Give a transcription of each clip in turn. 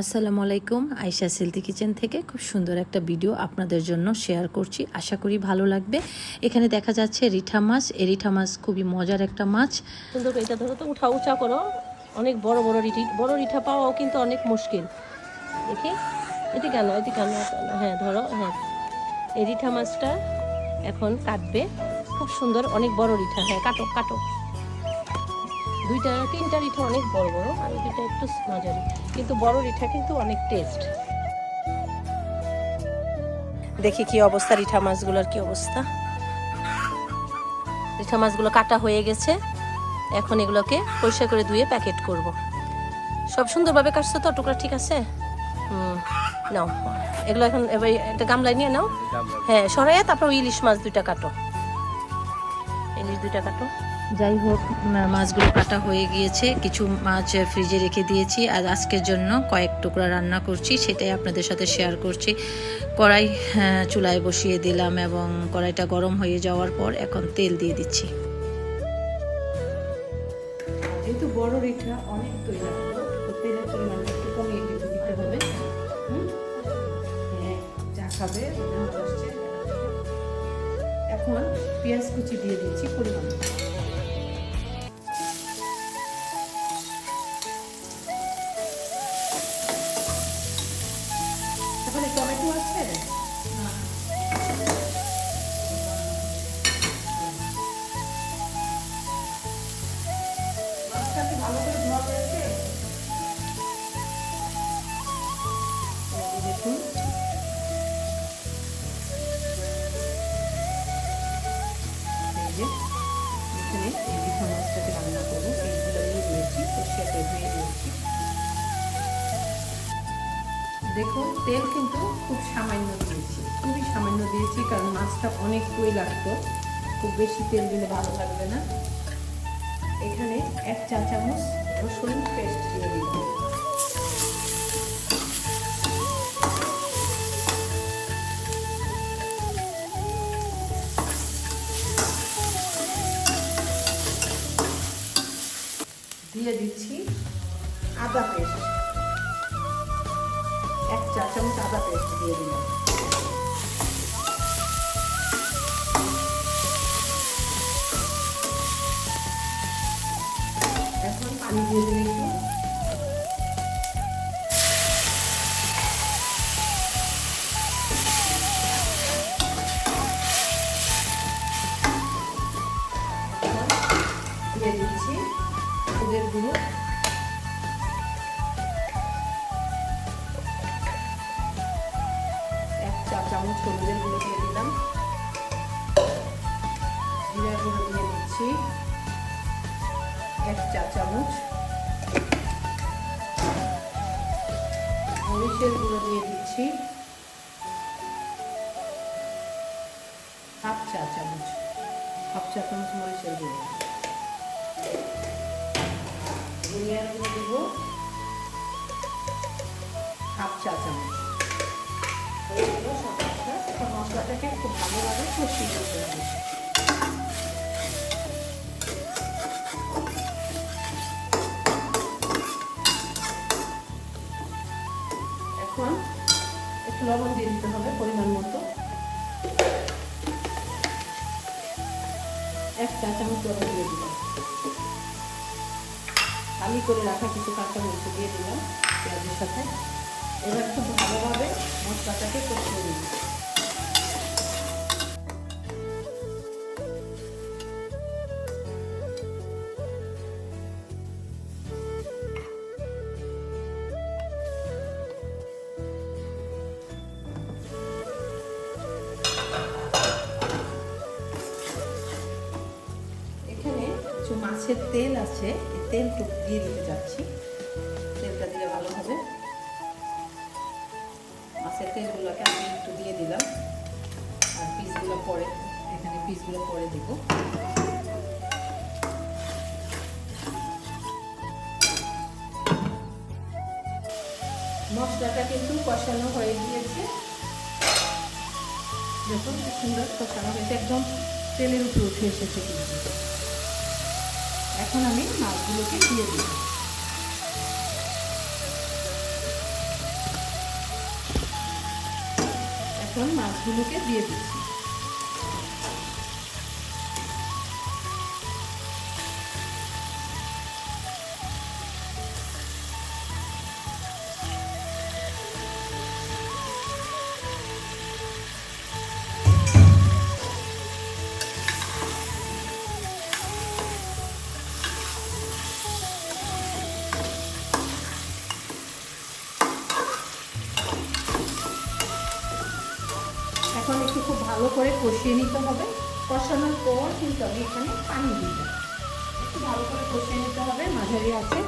আসসালামু আলাইকুম, আয়শা সিলতি কিচেন থেকে খুব সুন্দর একটা ভিডিও আপনাদের জন্য শেয়ার করছি। আশা করি ভালো লাগবে। এখানে দেখা যাচ্ছে রিঠা মাছ। এই রিঠা মাছ খুবই মজার একটা মাছ। সুন্দর এটা ধরো তো, উঠা উঁচা করো। অনেক বড় বড় রিঠি, বড় রিঠা পাওয়াও কিন্তু অনেক মুশকিল। দেখি এটি কেন এটি কেন? হ্যাঁ ধরো হ্যাঁ। এই রিঠা মাছটা এখন কাটবে। খুব সুন্দর, অনেক বড় রিঠা। হ্যাঁ কাটো কাটো। দুইটা তিনটা রিঠা অনেক বড় বড় আর দুইটা একটু মাঝারি। কিন্তু বড় রিঠা কিন্তু অনেক টেস্ট দেখি কি অবস্থা রিঠা মাছগুলোর কি অবস্থা। রিঠা মাছগুলো কাটা হয়ে গেছে। এখন এগুলোকে পরিষ্কার করে ধুয়ে প্যাকেট করব। সব সুন্দরভাবে কাটছো তো? টুকরা ঠিক আছে? হুম নাও। এগুলো এখন এবার একটা গামলায় নিয়ে নাও। হ্যাঁ সরাইয়া তারপর ওই ইলিশ মাছ দুইটা কাটো। ইলিশ দুইটা কাটো। যাই হোক মাছগুলো কাটা হয়ে গিয়েছে। কিছু মাছ ফ্রিজে রেখে দিয়েছি। আর আজকের জন্য কয়েক টুকরা রান্না করছি। সেটাই আপনাদের সাথে শেয়ার করছি। কড়াই হ্যাঁ, চুলায় বসিয়ে দিলাম এবং কড়াইটা গরম হয়ে যাওয়ার পর এখন তেল দিয়ে দিচ্ছি। যেহেতু বড় রেখা অনেক তেলের পরিমাণটা একটু কমিয়ে দিতে হবে। হ্যাঁ, যা খাবে এখন পেঁয়াজ কুচি দিয়ে দিচ্ছি পরিমাণ দেখুন, তেল কিন্তু খুব সামান্য দিয়েছি। খুবই সামান্য দিয়েছি, কারণ মাছটা অনেক কই লাগতো। খুব বেশি তেল দিলে ভালো লাগবে না। এখানে এক চা চামচ রসুন পেস্ট দিয়ে দিলাম। দিয়ে দিচ্ছি আদা পেস্ট। এক চা চামচ আদা পেস্ট দিয়ে দিলাম এখন পানি দিয়ে দিলে একটু চামচ হলুদের গুঁড়ো দিয়ে দিলাম। জিরা গুঁড়ো দিয়ে দিচ্ছি। এক চা চামচ। মরিচের গুঁড়ো দিয়ে দিচ্ছি। হাফ চা চামচ। হাফ চা চামচ মরিচের গুঁড়ো। ধনিয়ার গুঁড়ো দেবো। হাফ চা চামচ। মশলাটাকে খুব ভালোভাবে কষিয়ে দিতে হবে। এখন একটু লবণ দিয়ে দিতে হবে পরিমাণ মতো। এক চা চামচ লবণ দিয়ে দিলাম। খালি করে রাখা কিছু কাঁচা মরিচ দিয়ে দিলাম পেঁয়াজের সাথে। এবার খুব ভালোভাবে মশলাটাকে কষিয়ে দিই মাছের তেল আছে, এই তেলটুকু দিয়ে দিতে যাচ্ছি। তেলটা দিলে ভালো হবে মাছের তেলগুলোকে আমি একটু দিয়ে দিলাম। আর পিসগুলো পরে, এখানে পিসগুলো পরে দিব। মশলাটা কিন্তু কষানো হয়ে গিয়েছে। দেখুন সুন্দর কষানো হয়েছে। একদম তেলের উপরে উঠে এসেছে কিন্তু। É, é, é quando é mal, como que queria ali. É quando é mal, como eu queria ali. করে কষিয়ে নিতে হবে। কষানোর পর কিন্তু আমি এখানে পানি দিব একটু ভালো করে কষিয়ে নিতে হবে, মাঝারি আছে।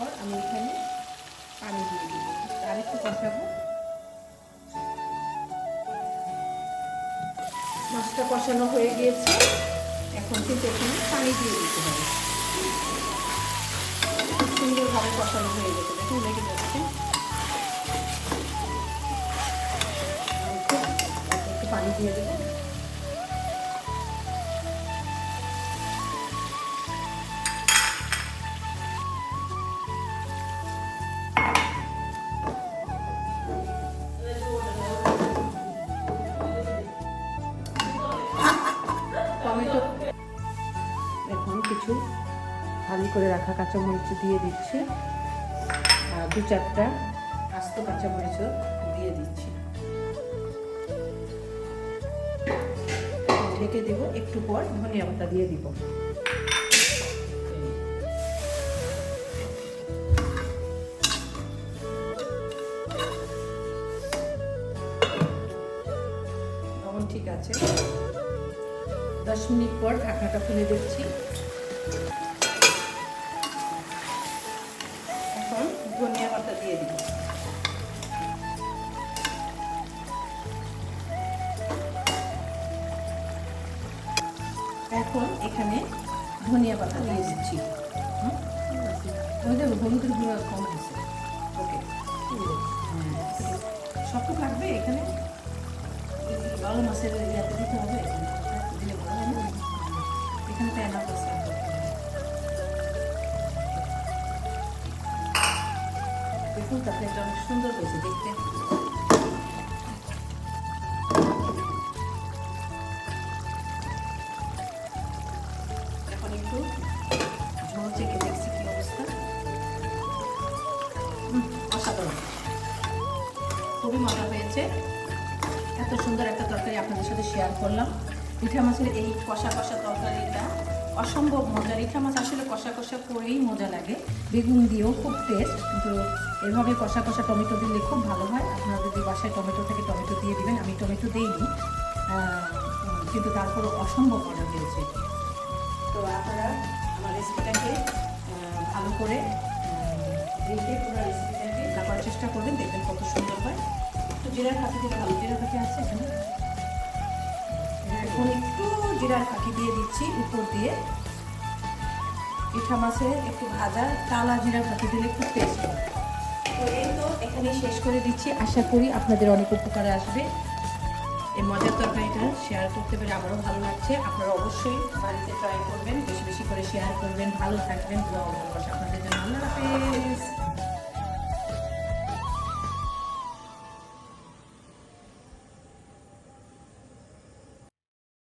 পর আমি এখানে পানি দিয়ে দিব। আর একটু কষাবো। মাছটা কষানো হয়ে গিয়েছে। এখন কিন্তু এখানে পানি দিয়ে দিতে হবে। খুব সুন্দরভাবে কষানো হয়ে গেছে। দেখুন, লেগে যাচ্ছে। একটু পানি দিয়ে দেবো। করে রাখা কাঁচামরিচ দিয়ে দিচ্ছি। আর দু চারটা আস্ত কাঁচামরিচও দিয়ে দিচ্ছি। ঢেকে দেব, একটু পর ধনিয়া পাতা দিয়ে দিব। ঠিক আছে। দশ মিনিট পর ঢাকনাটা খুলে দিচ্ছি। এখন এখানে ধনিয়া পাতা দিয়ে দিচ্ছি। দেখো হলুদের গুঁড়ো কম আছে। ওকে। সবটুকু লাগবে এখানে। ভালো মাছের ইয়াতে দিতে হবে। হয় না। এখানে তো দেখুন তাতে একটা অনেক সুন্দর হয়েছে দেখতে। ঝোল দেখছি কি অবস্থা অসাধারণ খুবই মজা হয়েছে এত সুন্দর একটা তরকারি আপনাদের সাথে শেয়ার করলাম রিঠা মাছের এই কষা কষা তরকারিটা অসম্ভব মজা রিঠা মাছ আসলে কষা কষা করেই মজা লাগে বেগুন দিয়েও খুব টেস্ট কিন্তু এভাবে কষা কষা টমেটো দিলে খুব ভালো হয় আপনারা যদি বাসায় টমেটো থেকে টমেটো দিয়ে দিবেন আমি টমেটো দিইনি কিন্তু তারপর অসম্ভব মজা হয়েছে। তো আপনারা রেসিপিটাকে ভালো করে দেখে পুরো রেসিপিটাকে করার চেষ্টা করবেন, দেখবেন কত সুন্দর হয়। একটু জিরার ফাঁকি দিলে ভালো। জিরার ফাঁকি আছে এখানে। এখন একটু জিরার ফাঁকি দিয়ে দিচ্ছি উপর দিয়ে। পিঠা মাছে একটু ভাজা কালা জিরার ফাঁকি দিলে খুব টেস্ট হয়। তো এই তো এখানে শেষ করে দিচ্ছি। আশা করি আপনাদের অনেক উপকারে আসবে। এই মজার তরকারিটা শেয়ার করতে পেরে আমারও ভালো লাগছে। আপনারা অবশ্যই বাড়িতে ট্রাই করবেন, বেশি বেশি করে শেয়ার করবেন, ভালো থাকবেন। আপনাদের জন্য আল্লাহ হাফেজ।